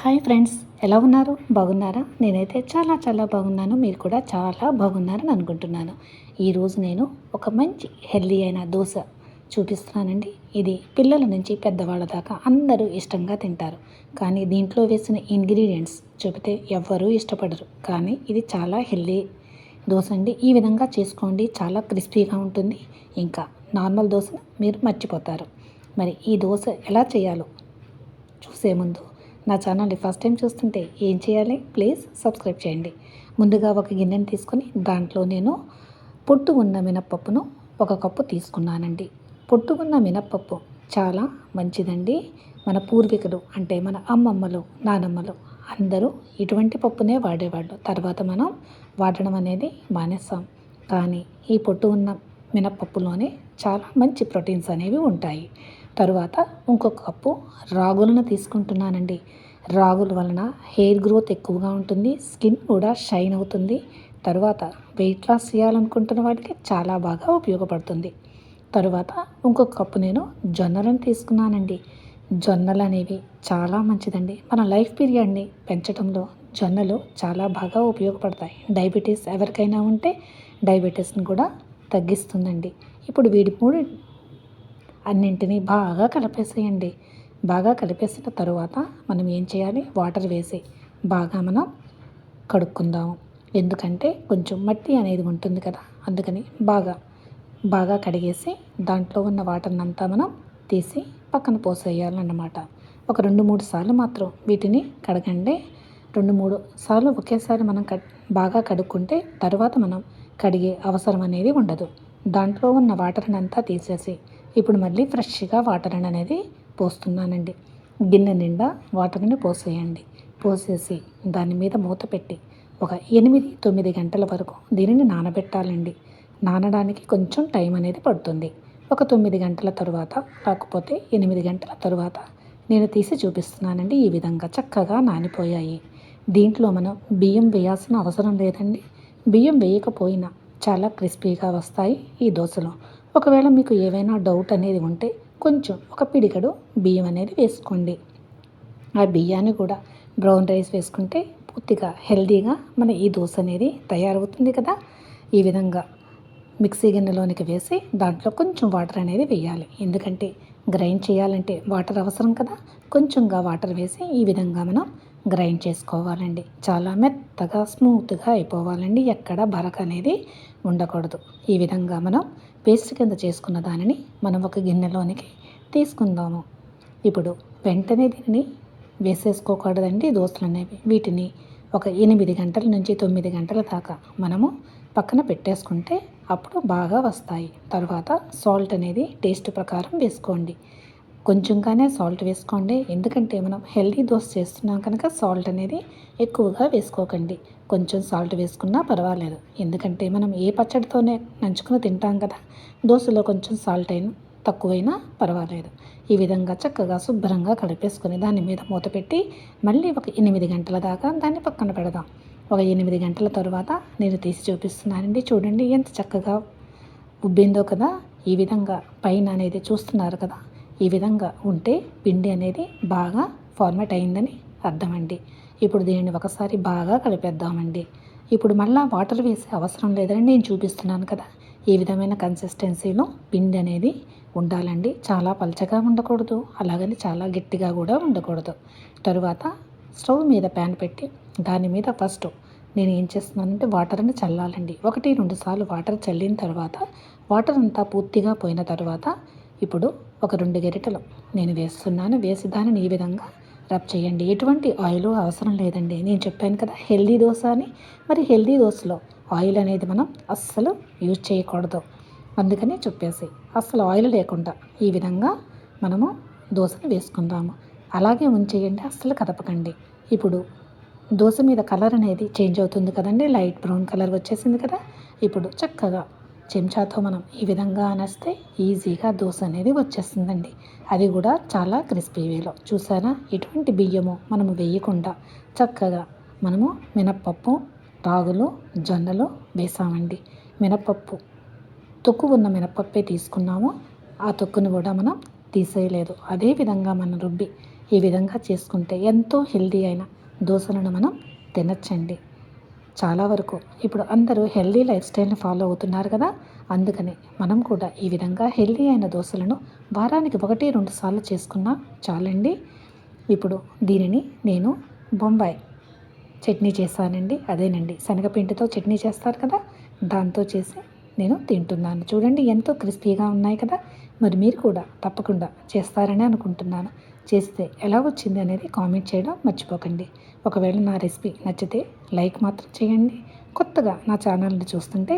Hi friends ఎలా ఉన్నారు? బాగున్నారా? నేనైతే చాలా చాలా బాగున్నాను. మీరు కూడా చాలా బాగున్నారని అనుకుంటున్నాను. ఈరోజు నేను ఒక మంచి హెల్దీ అయిన దోశ చూపిస్తున్నానండి. ఇది పిల్లల నుంచి పెద్దవాళ్ళ దాకా అందరూ ఇష్టంగా తింటారు. కానీ దీంట్లో వేసిన ఇంగ్రీడియంట్స్ చెబితే ఎవ్వరూ ఇష్టపడరు. కానీ ఇది చాలా హెల్దీ దోశ అండి. ఈ విధంగా చేసుకోండి. చాలా క్రిస్పీగా ఉంటుంది. ఇంకా నార్మల్ దోశ మీరు మర్చిపోతారు. మరి ఈ దోశ ఎలా చేయాలో చూసే ముందు నా ఛానల్ని ఫస్ట్ టైం చూస్తుంటే ఏం చేయాలి? ప్లీజ్ సబ్స్క్రైబ్ చేయండి. ముందుగా ఒక గిన్నెని తీసుకొని దాంట్లో నేను పొట్టు ఉన్న మినప్పప్పును ఒక కప్పు తీసుకున్నానండి. పొట్టు ఉన్న మినప్పప్పు చాలా మంచిదండి. మన పూర్వీకులు అంటే మన అమ్మమ్మలు నానమ్మలు అందరూ ఇటువంటి పప్పునే వాడేవాళ్ళు. తర్వాత మనం వాడడం అనేది మానేస్తాం. కానీ ఈ పొట్టు ఉన్న మినప్పప్పులోనే చాలా మంచి ప్రోటీన్స్ అనేవి ఉంటాయి. తరువాత ఇంకొక కప్పు రాగులను తీసుకుంటున్నానండి. రాగుల వలన హెయిర్ గ్రోత్ ఎక్కువగా ఉంటుంది స్కిన్ కూడా షైన్ అవుతుంది. తరువాత వెయిట్ లాస్ చేయాలనుకుంటున్న వాటికి చాలా బాగా ఉపయోగపడుతుంది. తరువాత ఇంకొక కప్పు నేను జొన్నలను తీసుకున్నానండి. జొన్నలు అనేవి చాలా మంచిదండి. మన లైఫ్ పీరియడ్ని పెంచడంలో జొన్నలు చాలా బాగా ఉపయోగపడతాయి. డయాబెటీస్ ఎవరికైనా ఉంటే డయాబెటీస్ని కూడా తగ్గిస్తుందండి. ఇప్పుడు వీడి మూడు అన్నింటినీ బాగా కలిపేసేయండి. బాగా కలిపేసిన తరువాత మనం ఏం చేయాలి? వాటర్ వేసి బాగా మనం కడుక్కుందాము. ఎందుకంటే కొంచెం మట్టి అనేది ఉంటుంది కదా అందుకని బాగా బాగా కడిగేసి దాంట్లో ఉన్న వాటర్ని అంతా మనం తీసి పక్కన పోసేయాలన్నమాట. ఒక రెండు మూడు సార్లు మాత్రం వీటిని కడగండి. రెండు మూడు సార్లు ఒకేసారి మనం కడ్ బాగా కడుక్కుంటే తర్వాత మనం కడిగే అవసరం అనేది ఉండదు. దాంట్లో ఉన్న వాటర్ని అంతా తీసేసి ఇప్పుడు మళ్ళీ ఫ్రెష్గా వాటర్ అనేది పోస్తున్నానండి. గిన్నె నిండా వాటర్ని పోసేయండి. పోసేసి దాని మీద మూత పెట్టి ఒక ఎనిమిది తొమ్మిది గంటల వరకు దీనిని నానబెట్టాలండి. నానడానికి కొంచెం టైం అనేది పడుతుంది. ఒక తొమ్మిది గంటల తరువాత కాకపోతే ఎనిమిది గంటల తరువాత నేను తీసి చూపిస్తున్నానండి ఈ విధంగా చక్కగా నానిపోయాయి. దీంట్లో మనం బియ్యం వేయాల్సిన అవసరం లేదండి. బియ్యం వేయకపోయినా చాలా క్రిస్పీగా వస్తాయి ఈ దోశలు. ఒకవేళ మీకు ఏవైనా డౌట్ అనేది ఉంటే కొంచెం ఒక పిడికడు బియ్యం అనేది వేసుకోండి. ఆ బియ్యాన్ని కూడా బ్రౌన్ రైస్ వేసుకుంటే పూర్తిగా హెల్తీగా మన ఈ దోశ అనేది తయారవుతుంది కదా. ఈ విధంగా మిక్సీ గిన్నెలోనికి వేసి దాంట్లో కొంచెం వాటర్ అనేది వేయాలి. ఎందుకంటే గ్రైండ్ చేయాలంటే వాటర్ అవసరం కదా. కొంచెంగా వాటర్ వేసి ఈ విధంగా మనం గ్రైండ్ చేసుకోవాలండి. చాలా మెత్తగా స్మూత్గా అయిపోవాలండి. ఎక్కడ బరక అనేది ఉండకూడదు. ఈ విధంగా మనం పేస్ట్ కింద చేసుకున్న దానిని మనం ఒక గిన్నెలోనికి తీసుకుందాము. ఇప్పుడు వెంటనే దీనిని వేసేసుకోకూడదండి. దోశలు అనేవి వీటిని ఒక ఎనిమిది గంటల నుంచి తొమ్మిది గంటల దాకా మనము పక్కన పెట్టేసుకుంటే అప్పుడు బాగా వస్తాయి. తర్వాత సాల్ట్ అనేది టేస్ట్ ప్రకారం వేసుకోండి. కొంచెంగానే సాల్ట్ వేసుకోండి. ఎందుకంటే మనం హెల్దీ దోశ చేస్తున్నాం కనుక సాల్ట్ అనేది ఎక్కువగా వేసుకోకండి. కొంచెం సాల్ట్ వేసుకున్నా పర్వాలేదు. ఎందుకంటే మనం ఏ పచ్చడితోనే నంచుకుని తింటాం కదా దోశలో కొంచెం సాల్ట్ అయినా తక్కువైనా పర్వాలేదు. ఈ విధంగా చక్కగా శుభ్రంగా కలిపేసుకొని దాని మీద మూత పెట్టి మళ్ళీ ఒక ఎనిమిది గంటల దాకా దాన్ని పక్కన పెడదాం. ఒక ఎనిమిది గంటల తర్వాత నేను తీసి చూపిస్తున్నానండి. చూడండి ఎంత చక్కగా ఉబ్బిందో కదా. ఈ విధంగా పైన అనేది చూస్తున్నారు కదా. ఈ విధంగా ఉంటే పిండి అనేది బాగా ఫార్మేట్ అయిందని అర్థమండి. ఇప్పుడు దీనిని ఒకసారి బాగా కలిపేద్దామండి. ఇప్పుడు మళ్ళీ వాటర్ వేసే అవసరం లేదని నేను చూపిస్తున్నాను కదా. ఈ విధమైన కన్సిస్టెన్సీలో పిండి అనేది ఉండాలండి. చాలా పలచగా ఉండకూడదు అలాగని చాలా గట్టిగా కూడా ఉండకూడదు. తరువాత స్టవ్ మీద ప్యాన్ పెట్టి దాని మీద ఫస్ట్ నేను ఏం చేస్తున్నానంటే వాటర్ని చల్లాలండి. ఒకటి రెండు సార్లు వాటర్ చల్లిన తర్వాత వాటర్ అంతా పూర్తిగా పోయిన తర్వాత ఇప్పుడు ఒక రెండు గరిటెలు నేను వేస్తున్నాను. వేసి దానిని ఈ విధంగా రబ్ చేయండి. ఎటువంటి ఆయిల్ అవసరం లేదండి. నేను చెప్పాను కదా హెల్దీ దోశ అని. మరి హెల్దీ దోశలో ఆయిల్ అనేది మనం అస్సలు యూజ్ చేయకూడదు. అందుకని చెప్పేసి అస్సలు ఆయిల్ లేకుండా ఈ విధంగా మనము దోశను వేసుకుందాము. అలాగే ఉంచేయండి అస్సలు కదపకండి. ఇప్పుడు దోశ మీద కలర్ అనేది చేంజ్ అవుతుంది కదండి. లైట్ బ్రౌన్ కలర్ వచ్చేసింది కదా. ఇప్పుడు చక్కగా చెంచాతో మనం ఈ విధంగా అనేస్తే ఈజీగా దోశ అనేది వచ్చేస్తుందండి. అది కూడా చాలా క్రిస్పీ వేలో. చూసారా? ఎటువంటి బియ్యము మనము వేయకుండా చక్కగా మనము మినప్పప్పు రాగులు జొన్నలు వేసామండి. మినప్పప్పు తొక్కు ఉన్న మినప్పప్పే తీసుకున్నాము. ఆ తొక్కును కూడా మనం తీసేయలేదు. అదే విధంగా మనం రుబ్బి ఈ విధంగా చేసుకుంటే ఎంతో హెల్దీ అయిన దోశలను మనం తినచ్చండి. చాలా వరకు. ఇప్పుడు అందరూ హెల్దీ లైఫ్ స్టైల్ని ఫాలో అవుతున్నారు కదా? అందుకని మనం కూడా ఈ విధంగా హెల్దీ అయిన దోశలను వారానికి ఒకటి రెండు సార్లు చేసుకున్నా చాలండి. ఇప్పుడు దీనిని నేను బొంబాయి చట్నీ చేశానండి. అదేనండి శనగపిండితో చట్నీ చేస్తారు కదా? దాంతో చేసి నేను తింటున్నాను. చూడండి ఎంతో క్రిస్పీగా ఉన్నాయి కదా? మరి మీరు కూడా తప్పకుండా చేస్తారని అనుకుంటున్నాను. చేస్తే ఎలా వచ్చింది అనేది కామెంట్ చేయడం మర్చిపోకండి. ఒకవేళ నా రెసిపీ నచ్చితే లైక్ మాత్రం చేయండి. కొత్తగా నా ఛానల్ని చూస్తుంటే